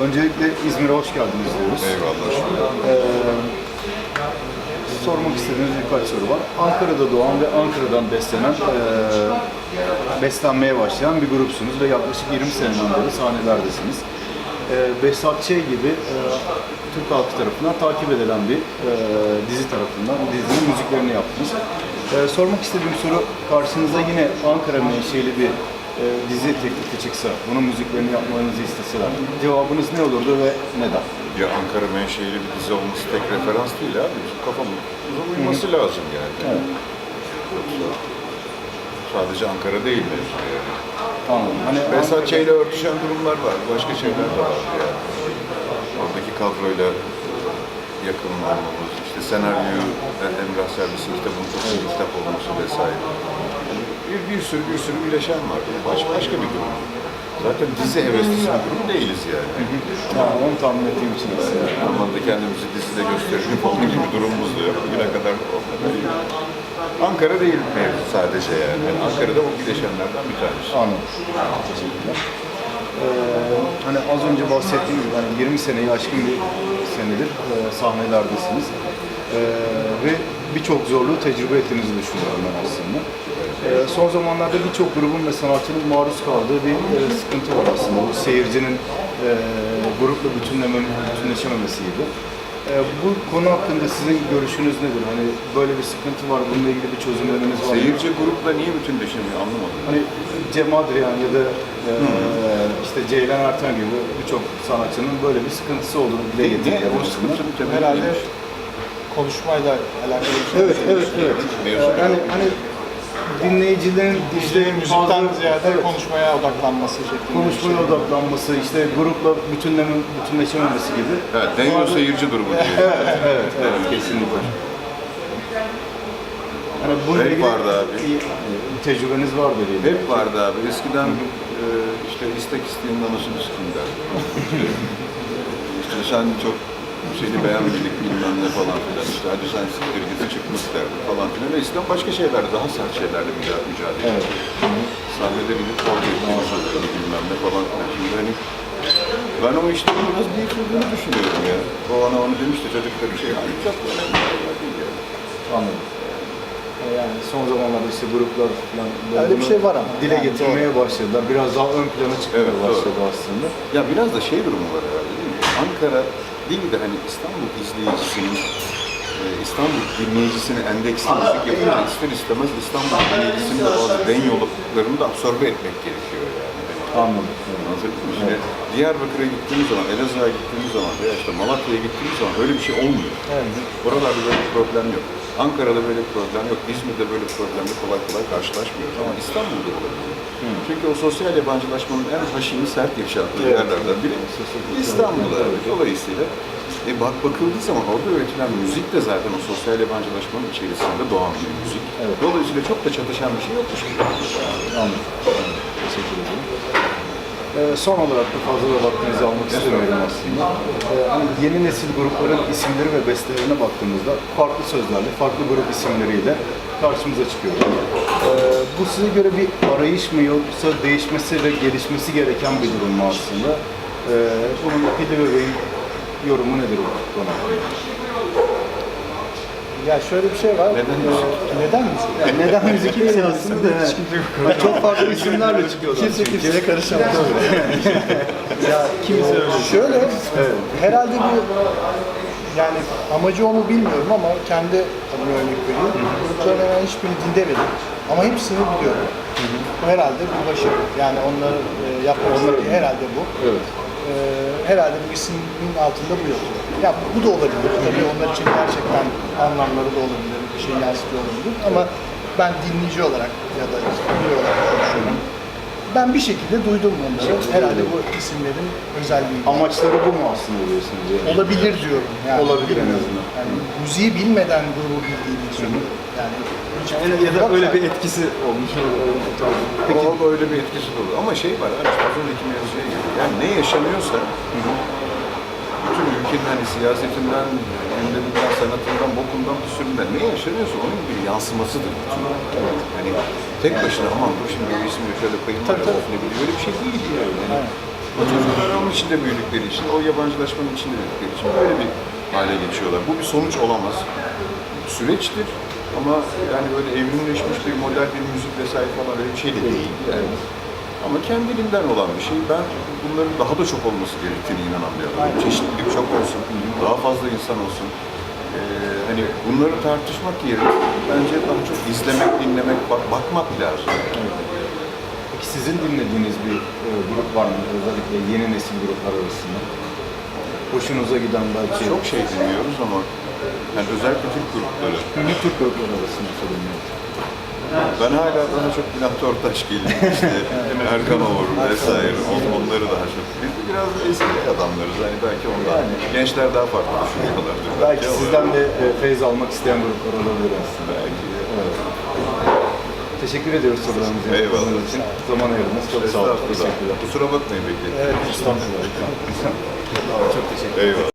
Öncelikle İzmir'e hoş geldiniz diyoruz. Eyvallah. Ee, sormak istediğiniz birkaç soru var. Ankara'da doğan ve Ankara'dan beslenen, ee, beslenmeye başlayan bir grupsunuz ve yaklaşık 20 seneden beri sahnelerdesiniz. Ee, Behzat Ç. gibi ee, Türk halkı tarafından takip edilen bir ee, dizi tarafından dizinin müziklerini yaptınız. Ee, sormak istediğim soru karşınıza yine Ankara menşeli bir ee, dizi teklifi çıksa, bunun müziklerini yapmanızı isteseler, cevabınız ne olurdu ve neden? Ya Ankara menşeili bir dizi olması tek referans değil abi. Kafamıza uyması lazım yani. Evet. Yoksa sadece Ankara değil mevzu yani. Anladım. Hani Mesela şeyle örtüşen durumlar var. Başka şeyler de var yani. Oradaki kadroyla yakın olmamız, işte senaryoyu Emrah Servis'in kitabının çok iyi kitap olması vesaire. Yani bir, bir sürü bir sürü bileşen var. Baş, başka bir durum. Zaten dizi heveslisi bir durum değiliz yani. Yani onu tahmin ettiğim için aslında. Normalde kendimizi dizide gösterelim falan gibi durumumuz da yok. Bugüne kadar olmadı. Ankara değil mevzu sadece yani. yani Ankara'da o bileşenlerden bir tanesi. Anladım. Teşekkürler. Ee, hani az önce bahsettiğim gibi hani 20 seneyi aşkın bir senedir e, sahnelerdesiniz. Ee, ve birçok zorluğu tecrübe ettiğinizi düşünüyorum ben aslında. Ee, son zamanlarda birçok grubun ve sanatçının maruz kaldığı bir e, sıkıntı var aslında. Bu seyircinin e, grupla bütünleme, bütünleşememesi gibi. Ee, bu konu hakkında sizin görüşünüz nedir? Hani böyle bir sıkıntı var, bununla ilgili bir çözümleriniz var mı? Seyirci grupla niye bütünleşemiyor anlamadım. Hani Cem Adrian ya da e, işte Ceylan Erten gibi birçok sanatçının böyle bir sıkıntısı olduğunu dile Ne? getirdiler. O temeli Herhalde? Konuşmayla alakalı bir şey. Evet, evet, evet. Ee, hani, dinleyicilerin işte müzikten bazı- ziyade evet, konuşmaya odaklanması şeklinde. konuşmaya şey. odaklanması, işte grupla bütünleme, bütünleşememesi gibi. Evet, Denyo Bazı- seyirci durumu diye. Evet, evet, evet, kesinlikle. Hani bununla Hep vardı abi. e, tecrübeniz vardır diye. Hep vardı abi. Eskiden e, işte istek isteğin danışını sıkın derdi. işte sen çok seni beğenmedik bilmem ne falan filan. İşte hadi sen siktir git çıkmış derdi falan filan. Ve eskiden başka şeyler, daha sert şeylerle mücadele, mücadele Evet. Sahnede kavga ettiğimiz oluyordu bilmem ne falan filan. Şimdi hani ben o işlerin biraz büyütüldüğünü düşünüyorum ya. O ana onu demişti çocuklar bir şey. Hayır çok önemli şeyler değil yani. Anladım. E, Yani son zamanlarda işte gruplar falan böyle Öyle bir şey var ama. dile Yani getirmeye başladılar. Biraz daha ön plana çıkmaya Evet, doğru. başladı aslında. Ya biraz da şey durumu var herhalde değil mi? Ankara değil de hani İstanbul izleyicisinin e, İstanbul dinleyicisini endeksli müzik yapınca ister istemez İstanbul dinleyicisinin de bazı den yollarını da absorbe etmek gerekiyor yani. Anladım. Anlatabildim mi? Şimdi Diyarbakır'a gittiğimiz zaman, Elazığ'a gittiğimiz zaman veya işte Malatya'ya gittiğimiz zaman öyle bir şey olmuyor. Evet. Oralarda böyle bir problem yok. Ankara'da böyle bir problem yok. İzmir'de böyle bir problemle kolay kolay karşılaşmıyoruz. Ama İstanbul'da olabiliyor. Çünkü o sosyal yabancılaşmanın en haşini sert yaşandığı Evet. yerlerden biri İstanbul'da. Dolayısıyla e, bak bakıldığı zaman orada üretilen müzik de zaten o sosyal yabancılaşmanın içerisinde doğan bir müzik. Evet. Dolayısıyla çok da çatışan bir şey yokmuş. Anladım. Teşekkür ederim. Ee, son olarak da fazla da vaktinizi almak istemiyorum aslında. Ee, hani yeni nesil grupların isimleri ve bestelerine baktığımızda farklı sözlerle, farklı grup isimleriyle karşımıza çıkıyor. Ee, bu size göre bir arayış mı yoksa değişmesi ve gelişmesi gereken bir durum mu aslında? Ee, bunun Pili Bebeğin yorumu nedir bu konu? Ya şöyle bir şey var. Neden Ee, müzik? Neden müzik? Yani neden müzik değil aslında? Yani çok farklı isimlerle çıkıyorlar. Kimse kimseye karışamaz. ya kimse öyle. Şöyle, herhalde bu yani amacı onu bilmiyorum ama kendi adıma örnek vereyim. Grupların hemen hiçbirini dinlemedim. Ama hepsini biliyorum. Bu herhalde bir başarı. Yani onları e, yapmak herhalde bu. Evet. Ee, herhalde bu ismin altında bu yatıyor. Ya bu da olabilir. Tabii onlar için gerçekten anlamları da olabilir. Bir şey yansıtıyor olabilir. Ama ben dinleyici olarak ya da biri olarak konuşuyorum. Ben bir şekilde duydum onları. Herhalde bu isimlerin özelliği. Amaçları bu mu aslında diyorsunuz? Yani? Olabilir diyorum. Yani, Olabilir en azından. Yani müziği bilmeden grubu bildiğini söylüyorum. Yani Ya da öyle bir etkisi olmuş. Peki. O öyle bir etkisi olur. Ama şey var, hani az önceki mevzuya geliyor. Yani ne yaşanıyorsa, bütün ülkenin hani siyasetinden, gündeminden, sanatından, bokundan, püsüründen ne yaşanıyorsa onun bir yansımasıdır. bütün. Hani tek başına aman dur şimdi bir ismi şöyle koyayım, Tabii, tabii, ne bileyim, öyle bir şey değil yani. yani O çocuklar onun içinde büyüdükleri için, o yabancılaşmanın içinde büyüdükleri için böyle bir hale geçiyorlar. Bu bir sonuç olamaz. Süreçtir ama yani böyle evrimleşmiş bir model bir müzik vesaire falan öyle bir şey de değil yani. Ama kendiliğinden olan bir şey. Ben bunların daha da çok olması gerektiğine inanan bir adamım. Çeşitlilik çok olsun, daha fazla insan olsun. Ee, hani bunları tartışmak yerine bence daha çok izlemek, dinlemek, bak- bakmak lazım. Peki sizin dinlediğiniz bir e, grup var mı? Özellikle yeni nesil gruplar arasında. Hoşunuza giden belki Çok şey dinliyoruz ama yani özellikle Türk grupları. Ünlü Türk grupları arasında sorayım. Ben hala daha çok Bülent Ortaç geliyor işte Erkan Oğur vesaire on, onları daha çok. Biz de biraz eski adamlarız hani belki ondan. Gençler daha farklı düşünüyorlardır. Belki ama- sizden de e, feyz almak isteyen gruplar olabilir aslında. Belki. Teşekkür ediyoruz sorularınızı Eyvallah. yanıtladığınız için. Zaman ayırdınız. Çok sağ olun. Estağfurullah. Teşekkürler. Kusura bakmayın bekleyin. Evet. Çok teşekkür ederim. Eyvallah.